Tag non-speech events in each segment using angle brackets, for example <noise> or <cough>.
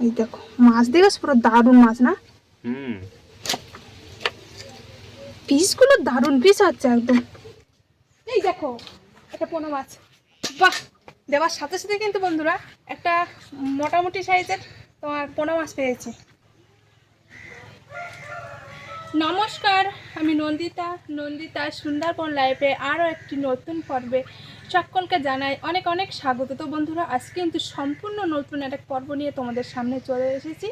এই দেখো মাছ দেখেছ পুরো দারুণ মাছ না? হুম। পিসগুলো দারুণ পিস হচ্ছে একদম। এই দেখো একটা পোনা মাছ। বাহ! দেওয়ার সাথে সাথে কিন্তু বন্ধুরা একটা মোটামুটি সাইজের তোমার পোনা মাছ পেয়েছি। নমস্কার আমি নন্দিতা। নন্দিতা সুন্দরবন লাইফে আরও একটি নতুন পর্বে সকলকে জানাই অনেক অনেক স্বাগত। তো বন্ধুরা, আজকে কিন্তু সম্পূর্ণ নতুন একটা পর্ব নিয়ে তোমাদের সামনে চলে এসেছি।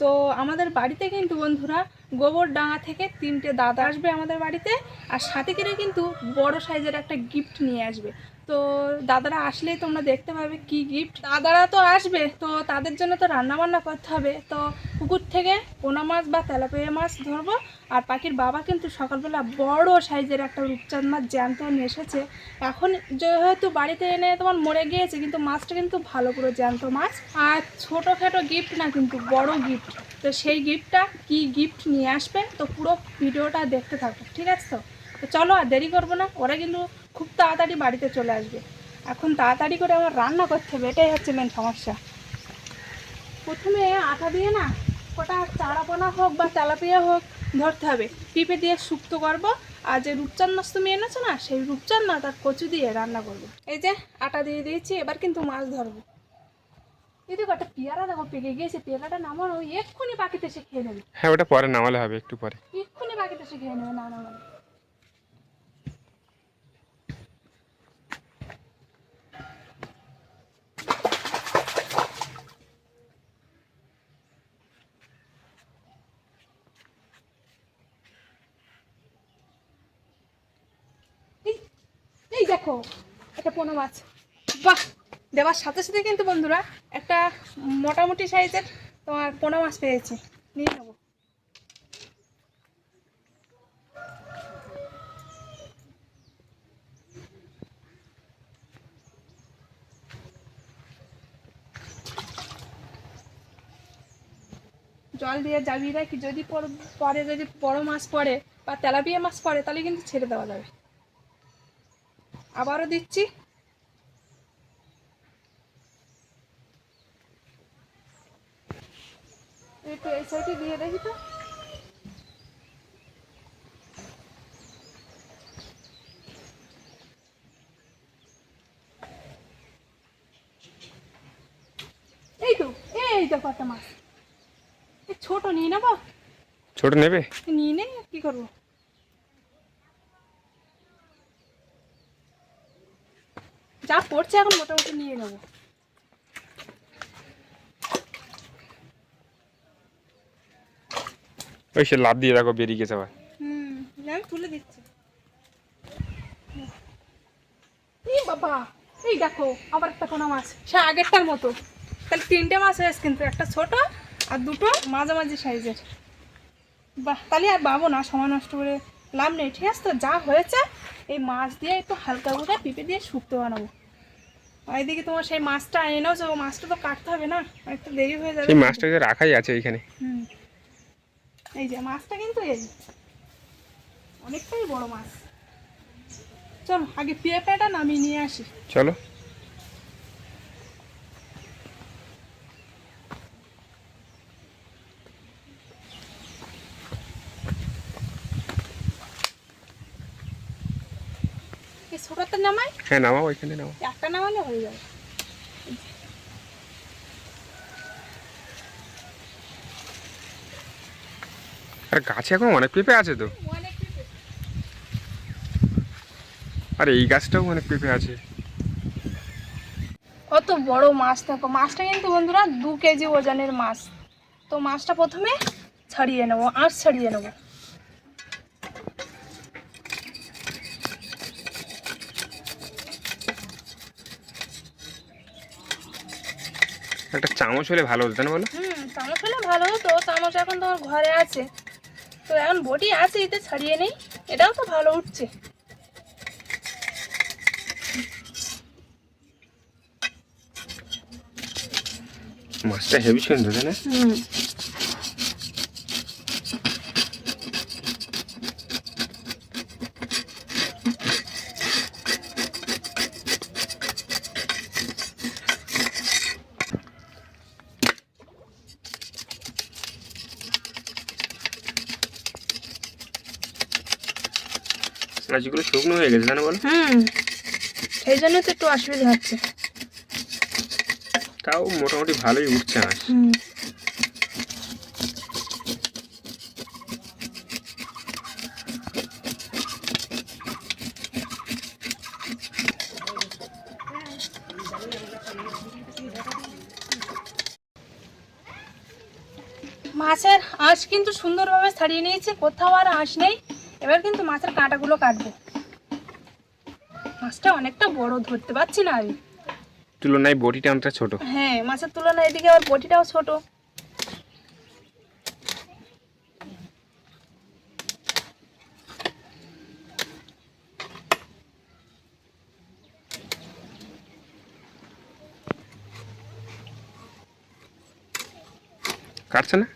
তো আমাদের বাড়িতে কিন্তু বন্ধুরা গোবর ডাঙা থেকে তিনটে দাদা আসবে আমাদের বাড়িতে, আর সাথে করে কিন্তু বড় সাইজের একটা গিফট নিয়ে আসবে। তো দাদারা আসলেই তোমরা দেখতে পাবে কি গিফট দাদারা তো আসবে, তো তাদের জন্য তো রান্না বান্না করতে হবে। তো পুকুর থেকে পোনা মাছ বা তেলাপিয়া মাছ ধরবো, আর পাখির বাবা কিন্তু সকালবেলা বড় সাইজের একটা রূপচাঁদ মাছ জ্যান্ত নিয়ে এসেছে। এখন যেহেতু বাড়িতে এনে তোমার মরে গিয়েছে, কিন্তু মাছটা কিন্তু ভালো করে জ্যান্ত মাছ। আর ছোটোখাটো গিফট না, কিন্তু বড় গিফট তো সেই গিফটটা কি গিফট নিয়ে আসবে, তো পুরো ভিডিওটা দেখতে থাকো, ঠিক আছে তো? তো চলো আর দেরি করব না, ওরা কিন্তু খুব তাড়াতাড়ি বাড়িতে চলে আসবে। এখন তাড়াতাড়ি করে আমার রান্না করতে হবে এটাই হচ্ছে মেন সমস্যা। প্রথমে আটা দিয়ে না কটা চারাপোনা হোক বা তেলাপিয়া হোক ধরতে হবে। পিঁপে দিয়ে শুক্ত করব আর যে রূপচাঁদ মাছ তুমি এনেছো না সেই রূপচাঁদ না তার কচু দিয়ে রান্না করব। এই যে আটা দিয়ে দিয়েছি এবার কিন্তু মাছ ধরবো। এই দেখো একটা পেয়ারা দেখো পেকে গিয়েছে। পেয়ারাটা নামানো এক্ষুনি পাখিতে সে খেয়ে নেবে। হ্যাঁ ওটা পরে নামালে হবে একটু পরে। এক্ষুনি পাখিতে সে খেয়ে নেবে না নামানো এই- এই দেখো, একটা পোনা মাছ। বাহ! দেওয়ার সাথে সাথে কিন্তু বন্ধুরা একটা মোটামুটি সাইজের তোমার পোনা মাছ পেয়েছি। নিয়ে নেব। জল দিয়ে যাবি রাখি, যদি পর- যদি বড় মাছ পড়ে বা তেলাপিয়া মাছ পড়ে, তাহলে কিন্তু ছেড়ে দেওয়া যাবে। আবারও দিচ্ছি। একটু এই সাইডে দিয়ে দেখি তো। এই তো এই তো কত মাছ। ছোট নিয়ে নেব? ছোট নেবে? নিয়ে নে কি করব? পড়ছে এখন মোটামুটি নিয়ে নেব। ওই সে লাভ দিয়ে রাখো বেরিয়ে গেছে আবার। হুম আমি তুলে দিচ্ছি। এই বাবা এই দেখো আবার একটা পোনা মাছ। সে আগেরটার মতো। তাহলে তিনটে মাছ হয়েছে কিন্তু একটা ছোট আর দুটো মাঝামাঝি সাইজের। বাহ তাহলে আর পাবো না সময় নষ্ট করে লাভ নেই। ঠিক আছে তো যা হয়েছে এই মাছ দিয়ে একটু হালকা করে পিপে দিয়ে শুক্তো বানাবো। এদিকে তোমার সেই মাছটা এনেও যাব মাছটা তো কাটতে হবে না একটু দেরি হয়ে যাবে। সেই মাছটা তো রাখাই আছে এইখানে। হুম। এই যে মাছটা কিন্তু এই অনেকটাই বড় মাছ। চলো আগে পেঁপেটা নামিয়ে নিয়ে আসি। চলো এই ছোটোটা নামাই? হ্যাঁ নামাও ওইখানে নামাও। একটা নামালে হয়ে যাবে। আর গাছে এখন অনেক পেঁপে আছে তো? আর এই গাছটাও অনেক পেঁপে আছে। কত বড় মাছ দেখো মাছটা কিন্তু বন্ধুরা দু কেজি ওজনের মাছ। তো মাছটা প্রথমে ছাড়িয়ে নেব আঁশ ছাড়িয়ে নেব। চামচ হলে ভালো হতো না বলো? হুম চামচ হলে ভালো হতো চামচ এখন তোমার ঘরে আছে। তো এখন বটি আছে এতে ছাড়িয়ে নেই এটাও তো ভালো উঠছে। মাছটা হেভি সুন্দর তাই না? হুম মাছগুলো শুকনো হয়ে গেছে জানো বলো? হুম। সেই জন্য তো একটু অসুবিধা হচ্ছে। তাও মোটামুটি ভালোই উঠছে মাছ মাছের আঁশ কিন্তু সুন্দরভাবে ছাড়িয়ে নিয়েছি কোথাও আর আঁশ নেই। এবার কিন্তু মাছের কাঁটাগুলো কাটবো। মাছটা অনেকটা বড় ধরতে পারছি না আমি। তুলনায় বটিটা অনেকটা ছোট। হ্যাঁ মাছের তুলনায় এদিকে আবার বটিটাও ছোট। কাটছে না?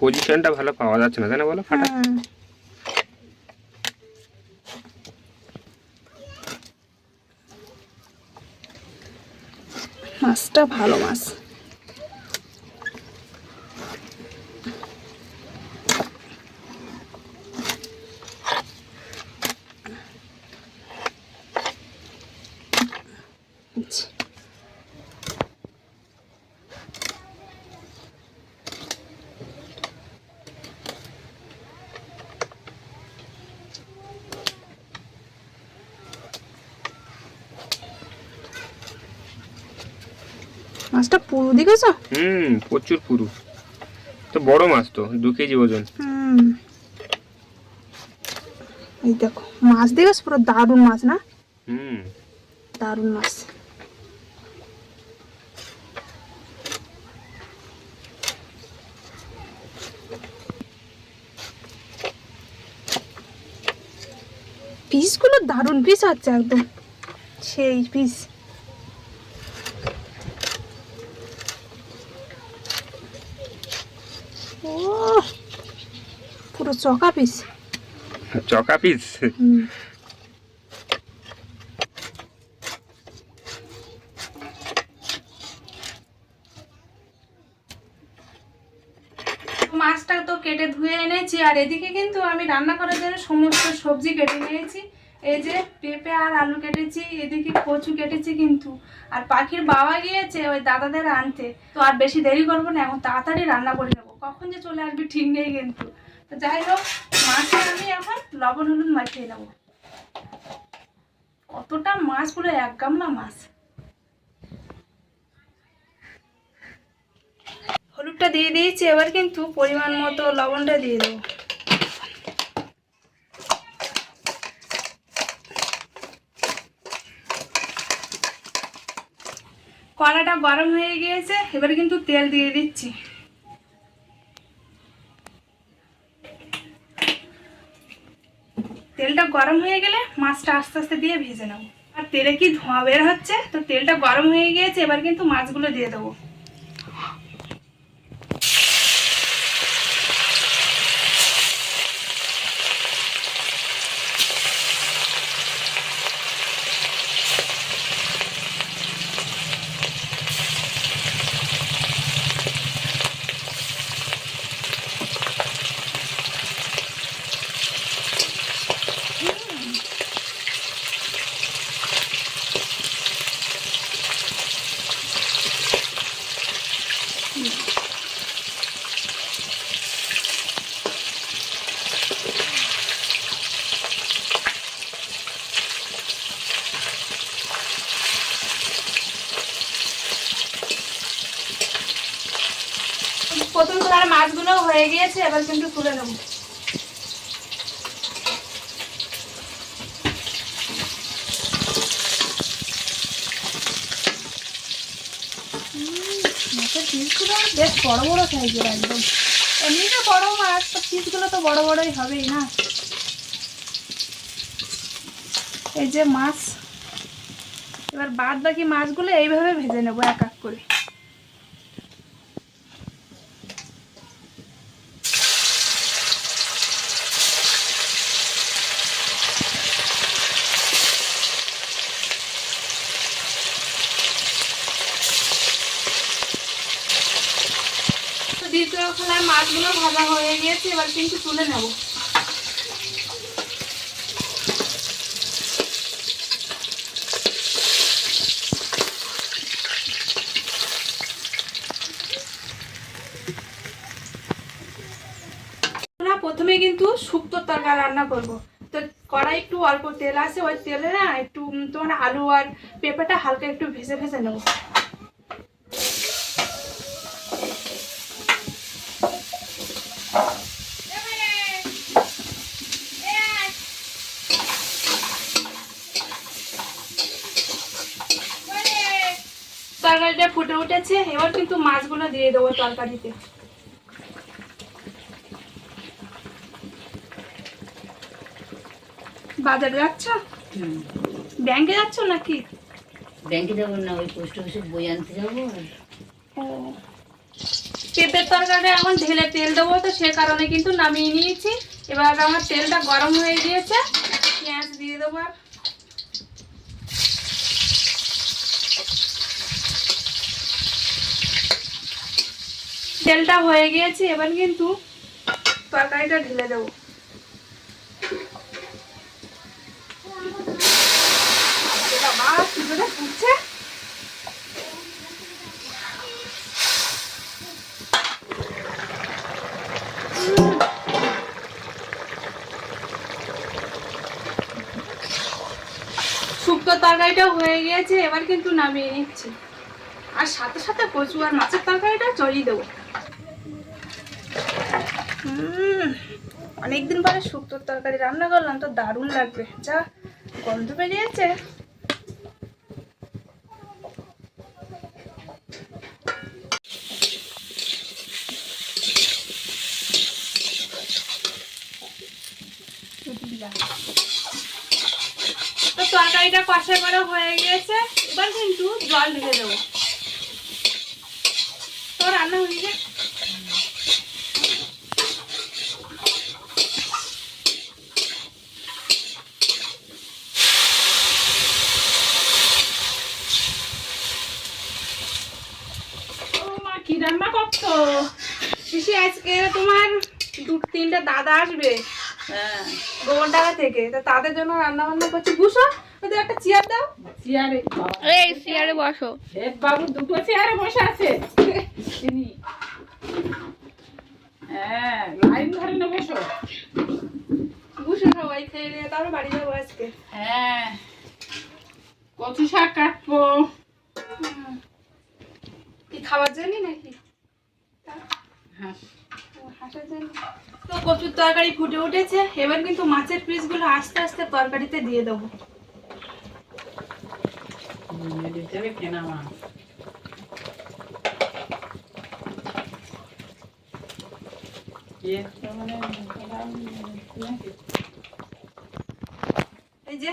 পজিশনটা ভালো পাওয়া যাচ্ছে না তাই না বলো? ফাটা। মাছটা ভালো মাছ। মাছটা পুরো দেখেছ? হুম প্রচুর পুরু। তো বড় মাছ তো দু কেজি ওজন। হুম। এই দেখো মাছ দেখেছ? পুরো দারুণ মাছ না? হুম। দারুণ মাছ। পিসগুলো দারুণ পিস আছে একদম। সেই পিস। ও পুরো চকা পিস চকা পিস মাছটা তো কেটে ধুয়ে এনেছি আর এদিকে কিন্তু আমি রান্না করার জন্য সমস্ত সবজি কেটে নিয়েছি। এই যে পেঁপে আর আলু কেটেছি এদিকে কচু কেটেছি কিন্তু। আর পাখির বাবা গিয়েছে ওই দাদাদের আনতে। তো আর বেশি দেরি করব না এখন তাড়াতাড়ি রান্না করে কখন যে চলে আসবে ঠিক নেই কিন্তু। তো যাই হোক মাছটা আমি এখন লবণ, হলুদ মাখিয়ে নেব। কতটা মাছ পুরো এক গামলা মাছ। হলুদটা দিয়ে দিয়েছি, এবার কিন্তু পরিমাণ মতো লবণটা দিয়ে দেবো। কড়াটা গরম হয়ে গিয়েছে, এবার কিন্তু তেল দিয়ে দিচ্ছি। তেলটা গরম হয়ে গেলে মাছটা আস্তে আস্তে দিয়ে ভেজে নেব। আর তেলে কি ধোঁয়া বের হচ্ছে? তো তেলটা গরম হয়ে গিয়েছে, এবার কিন্তু মাছগুলো দিয়ে দেবো। প্রথম তোলার মাছগুলো হয়ে গিয়েছে, এবার কিন্তু তুলে নেব। মাছের পিসগুলো বেশ বড় বড় সাইজের একদম। এমনিতে বড় মাছ, তো পিসগুলো তো বড় বড়ই হবেই না? এই যে মাছ, এবার বাদ বাকি মাছগুলো এইভাবে ভেজে নেব এক এক করে। দ্বিতীয় খোলায় মাছগুলো ভাজা হয়ে গিয়েছে, এবার কিন্তু তুলে নেব। প্রথমে কিন্তু শুক্তো তরকারি রান্না করব। তো কড়াই একটু অল্প তেল আছে, ওই তেলে না একটু তোমার আলু আর পেঁপেটা হালকা একটু ভেজে ভেজে নেব। তরকারিটা ফুটে উঠেছে এবার কিন্তু মাছগুলো দিয়ে দেবো তরকারিতে। বাজারে যাচ্ছ? ব্যাংকে যাচ্ছ নাকি? ব্যাংকে যাব না ওই পোস্ট অফিসে বই আনতে যাব। ও। পেঁপের তরকারি এখন ঢেলে তেল দেবো তো সে কারণে কিন্তু নামিয়ে নিয়েছি। এবার আমার তেলটা গরম হয়ে গিয়েছে পেঁয়াজ দিয়ে দেবো আর তেলটা হয়ে গিয়েছে, এবার কিন্তু তরকারিটা ঢেলে দেবো। শুক্তো তরকারিটা হয়ে গিয়েছে, এবার কিন্তু নামিয়ে নিচ্ছি। আর সাথে সাথে কচু আর মাছের তরকারিটা চড়িয়ে দেবো। অনেকদিন পরে শুক্তোর তরকারি রান্না করলাম, তো দারুণ লাগবে। যা, গন্ধ বেরিয়েছে। তো তরকারিটা কষা করে হয়ে গিয়েছে, এবার কিন্তু জল ঢেলে দেবো। তো রান্না হয়ে গেছে ও মা কি রান্না করছ পিসি আজকে তোমার দু আসবে? হ্যাঁ। গোবরডাঙ্গা থেকে। তো তাদের জন্য রান্না বান্না করছি। বুঝো ওদের একটা চেয়ার দাও। চেয়ারে। এই চেয়ারে বসো। শেফ বাবু দুটো চেয়ারে বসে আছে। তিনি হ্যাঁ লাইন ধরে না বসো। বুঝো সবাই খেয়ে নিয়ে তারপর বাড়ি যাব আজকে। হ্যাঁ। কচু শাক কাটবো। কি খাবার জন্য নাকি? হ্যাঁ। তো কচুর তরকারি ফুটে উঠেছে। এবার কিন্তু মাছের পিসগুলো আস্তে আস্তে তরকারিতে দিয়ে দেবো? এই যে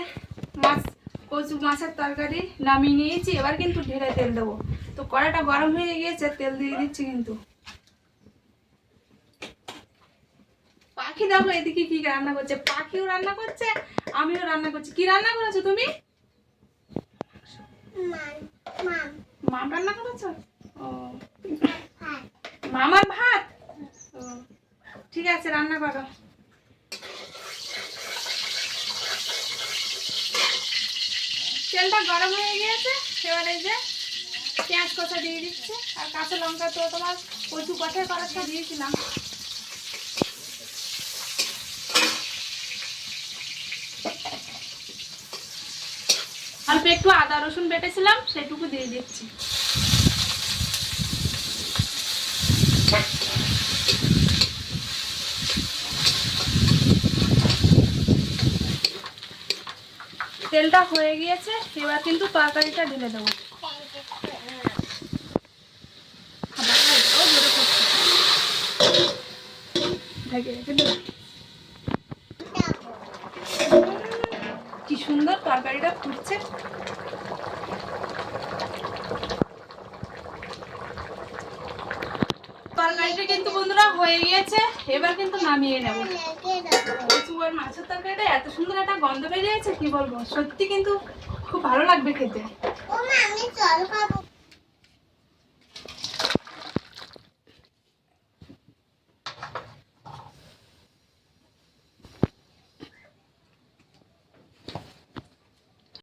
মাছ, কচু মাছের তরকারি নামিয়ে নিয়েছি, এবার কিন্তু ঢেলে তেল দেবো। তো কড়াটা গরম হয়ে গিয়েছে, তেল দিয়ে দিচ্ছি কিন্তু পাখি দেখো এদিকে কি রান্না করছে, পাখিও রান্না করছে, আমিও রান্না করছি। কি রান্না করেছ তুমি? মামার ভাত? ঠিক আছে, রান্না করো। তেলটা গরম হয়ে গিয়েছে, এবারে যে পেঁয়াজ কষা দিয়ে দিচ্ছে, আর কাঁচা লঙ্কা তো তোমার কচু কষায় করাটা দিয়েছিলাম অল্প একটু আদা রসুন বেটেছিলাম, সেটুকু দিয়ে দিচ্ছি তেলটা হয়ে গিয়েছে, এবার কিন্তু তরকারিটা ঢেলে দেবো। ঢেকে রেখে দেবো। তরকারিটা কিন্তু বন্ধুরা হয়ে গিয়েছে, এবার কিন্তু নামিয়ে নেব। মাছের তরকারিটা এত সুন্দর একটা গন্ধ বেরিয়েছে, কি বলব? সত্যি কিন্তু খুব ভালো লাগবে খেতে।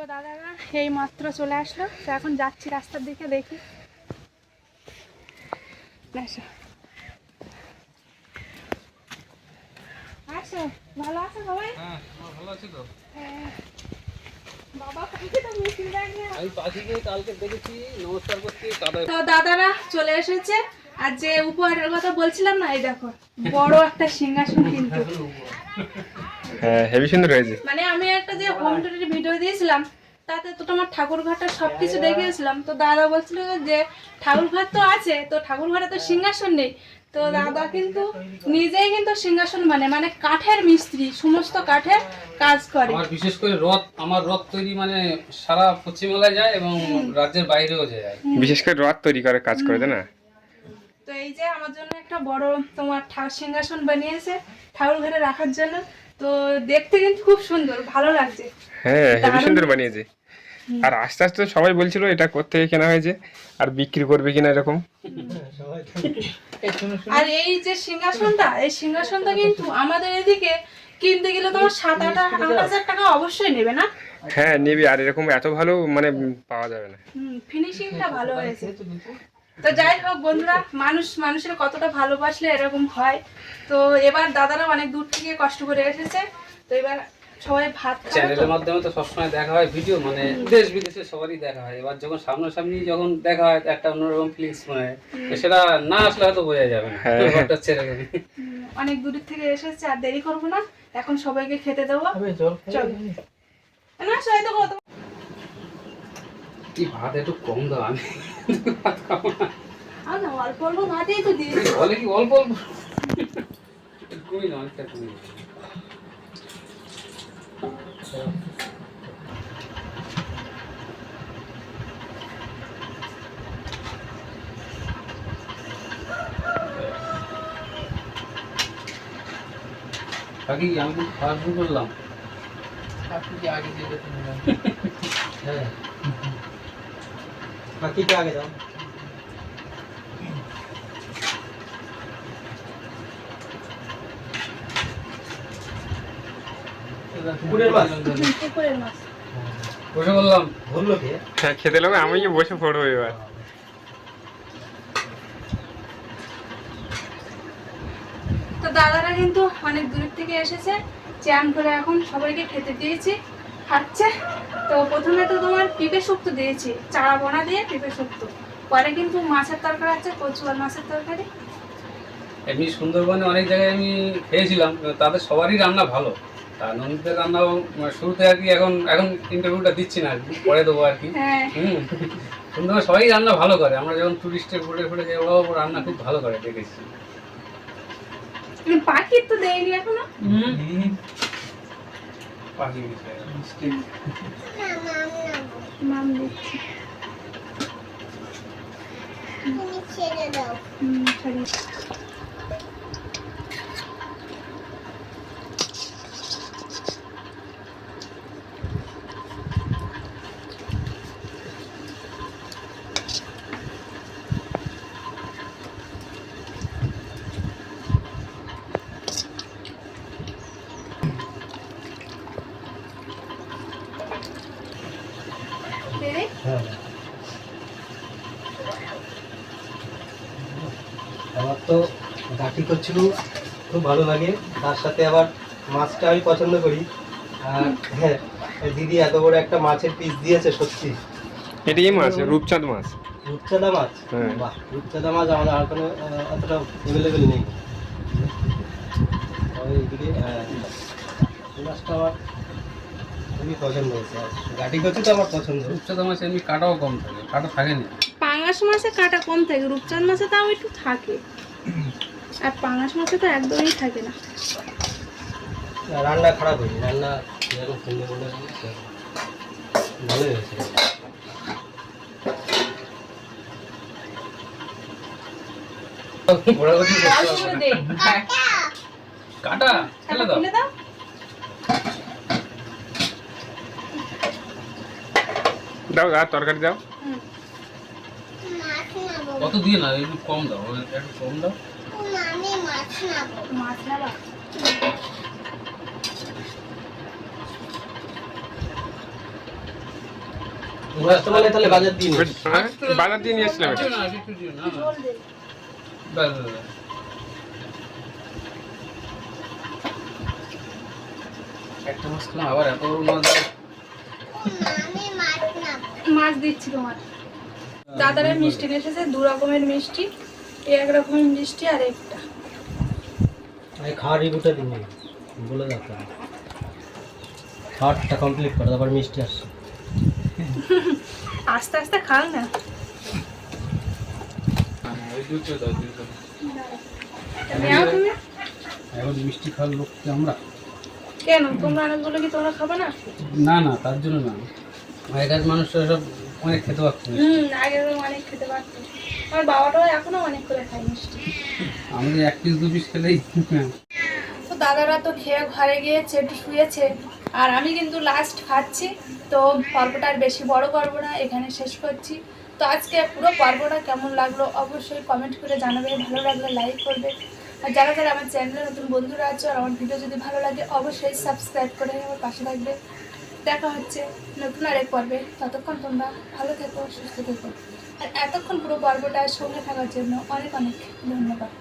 দাদারা, এই মাত্র চলে আসলো। তো এখন যাচ্ছি রাস্তার দিকে, দেখি। আসো। সবাই? হ্যাঁ ভালো আছি তো? হ্যাঁ। তো দাদারা চলে এসেছে। আর যে উপহারের কথা বলছিলাম না এই দেখো বড় একটা সিংহাসন কিন্তু। হ্যাঁ হেভি সুন্দর হয়েছে। মানে আমি একটা যে হোম টুরের ভিডিও দিয়েছিলাম তাতে তো তোমার ঠাকুর ঘরটা সবকিছু দেখিয়েছিলাম। তো দাদা বলছিল যে ঠাকুর ঘর তো আছে তো ঠাকুর ঘরে তো সিংহাসন নেই। তো দাদা কিন্তু নিজেই কিন্তু সিংহাসন মানে মানে কাঠের মিস্ত্রি সমস্ত কাঠের কাজ করে। আমার বিশেষ করে রথ আমার রথ তৈরি মানে সারা পশ্চিমবাংলায় যায় এবং রাজ্যের বাইরেও যায় বিশেষ করে রথ তৈরি করে কাজ করে না? তো এই যে আমার জন্য একটা বড় তোমার ঠা- সিংহাসন বানিয়েছে ঠাকুর ঘরে রাখার জন্য তো দেখতে কিন্তু খুব সুন্দর ভালো লাগছে। হ্যাঁ হেভি সুন্দর বানিয়েছে। আর আস্তে আস্তে সবাই বলছিল এটা কোথেকে কেনা হয়েছে আর বিক্রি করবে কিনা এরকম। আর এই যে সিংহাসনটা এই সিংহাসনটা কিন্তু আমাদের এদিকে কিনতে গেলে তোমার সাত আট আট হাজার টাকা অবশ্যই নেবে না? হ্যাঁ নেবে আর এরকম এত ভালো মানে পাওয়া যাবে না। ফিনিশিংটা ভালো হয়েছে। তো যাই হোক বন্ধুরা মানুষ মানুষের কতটা ভালোবাসলে এরকম হয়। তো এবার দাদারা অনেক দূর থেকে কষ্ট করে এসেছে। তো এবার সবাই ভাত চ্যানেলের মাধ্যমে তো সবসময় দেখা হয় ভিডিও মানে দেশ বিদেশে সবারই দেখা হয়। এবার যখন সামনাসামনি যখন দেখা হয় একটা অন্যরকম ফিলিংস মনে হয়। সেটা না আসলে হয়তো বোঝা যাবে না। হ্যাঁ। অনেক দূর থেকে এসেছে আর দেরি করব না। এখন সবাইকে খেতে দেবো। চল। না সবাই তো কত কি ভাত একটু কম দাও আমি ভাত খাব না। আর অল্প অল্প ভাতেই তো দিয়েছি। বলে কি অল্প অল্প? অনেকটা না। কাকি আমি তো খাওয়া শুরু করলাম হ্যাঁ বাকিটা আগে দাও পুকুরের মাছ পুকুরের মাছ বসে বললাম হ্যাঁ খেতে লাগবে আমি বসে পড়ব এবার। তো দাদারা কিন্তু অনেক দূর থেকে এসেছে চান করে এখন সবাইকে খেতে দিয়েছি খাচ্ছে। তো প্রথমে তো তোমার পিপে শুক্তো দিয়েছি চারা বোনা দিয়ে পিপে শুক্তো। পরে কিন্তু মাছের তরকারি আছে কচু আর মাছের তরকারি। এমনি সুন্দরবনে অনেক জায়গায় আমি খেয়েছিলাম তাদের সবারই রান্না ভালো। তা নন্দীদের রান্নাও মানে শুরুতে আর কি এখন এখন ইন্টারভিউটা দিচ্ছি না আর কি পরে দেবো আর কি। হ্যাঁ। হুম। সুন্দরবনে সবাই রান্না ভালো করে আমরা যখন টুরিস্টের ঘুরে ঘুরে যাই ওরাও রান্না খুব ভালো করে দেখেছি। পাখির তো দেয়নি এখনও? পাখি নাম দিচ্ছি। হুম, ছাড়িয়ে। দে দে। হ্যাঁ আমার তো গাঠি করছিল খুব ভালো লাগে। তার সাথে আবার মাছটা আমি পছন্দ করি। আর হ্যাঁ দিদি এত বড় একটা মাছের পিস দিয়েছে সত্যি। এটা এটাই মাছ? রূপচাঁদ মাছ? রূপচাঁদা মাছ? হ্যাঁ। বাহ রূপচাঁদা মাছ আমাদের আর কোনো অতটা অ্যাভেলেবেল নেই। এইদিকে হ্যাঁ, মাছটা আমার খুবই পছন্দ হয়েছে। আর গাঠি করছি তো আমার পছন্দ। রূপচাঁদা মাছ এমনি কাটাও কম থাকে কাটা থাকে না পাঙাশ মাছে কাটা কম থাকে রূপচাঁদ মাছে তাও একটু থাকে। আর পাঙাশ মাছে তো একদমই থাকে না। রান্না খারাপ হয়নি রান্না যেরকম সুন্দর বলে ভালোই হয়েছে। কাটা ফেলে দাও। দাও। দাও আর তরকারি দাও। কত দিয়ে না একটু কম দাও একটু কম দাও। মাছ নেবা মাছটা তাহলে বাজার দিয়ে হ্যাঁ, বাজার দিয়ে নিয়ে। একটা খেলাম, আবার এত বড় মাছ দিচ্ছি তোমার। দাদারা মিষ্টি নিয়ে এসেছে দু রকমের মিষ্টি। এই এক রকমের মিষ্টি আর একটা। খাওয়ার রিভিউটা দিন না। বলে দাও। খাওয়ারটা কমপ্লিট করো তারপর মিষ্টি আসছে। <laughs> আস্তে আস্তে খাও না। এখন মিষ্টি খাওয়ার লোক কি আমরা? কেন? তোমরা অনেকগুলো কি তোমরা খাবে না? না না তার জন্য না। আগেকার মানুষরা সব অনেক খেতে পারতো। হুম আগে তো অনেক খেতে পারতো। আমার বাবাটাও এখনও অনেক করে খায় মিষ্টি। আমাদের এক পিস দু পিস খেলেই। তো দাদারা তো খেয়ে ঘরে গিয়েছে একটু শুয়েছে। আর আমি কিন্তু লাস্ট খাচ্ছি। তো পর্বটা আর বেশি বড় করব না এখানে শেষ করছি। তো আজকে পুরো পর্বটা কেমন লাগল অবশ্যই কমেন্ট করে জানাবে। ভালো লাগলে লাইক করবে। আর যারা যারা আমার চ্যানেলে নতুন বন্ধুরা আছে আর আমার ভিডিও যদি ভালো লাগে অবশ্যই সাবস্ক্রাইব করে আমার পাশে থাকবে। দেখা হচ্ছে নতুন আরেক পর্বে। ততক্ষণ তোমরা ভালো থেকো, সুস্থ থেকো। আর এতক্ষণ পুরো পর্বটা সঙ্গে থাকার জন্য অনেক অনেক ধন্যবাদ।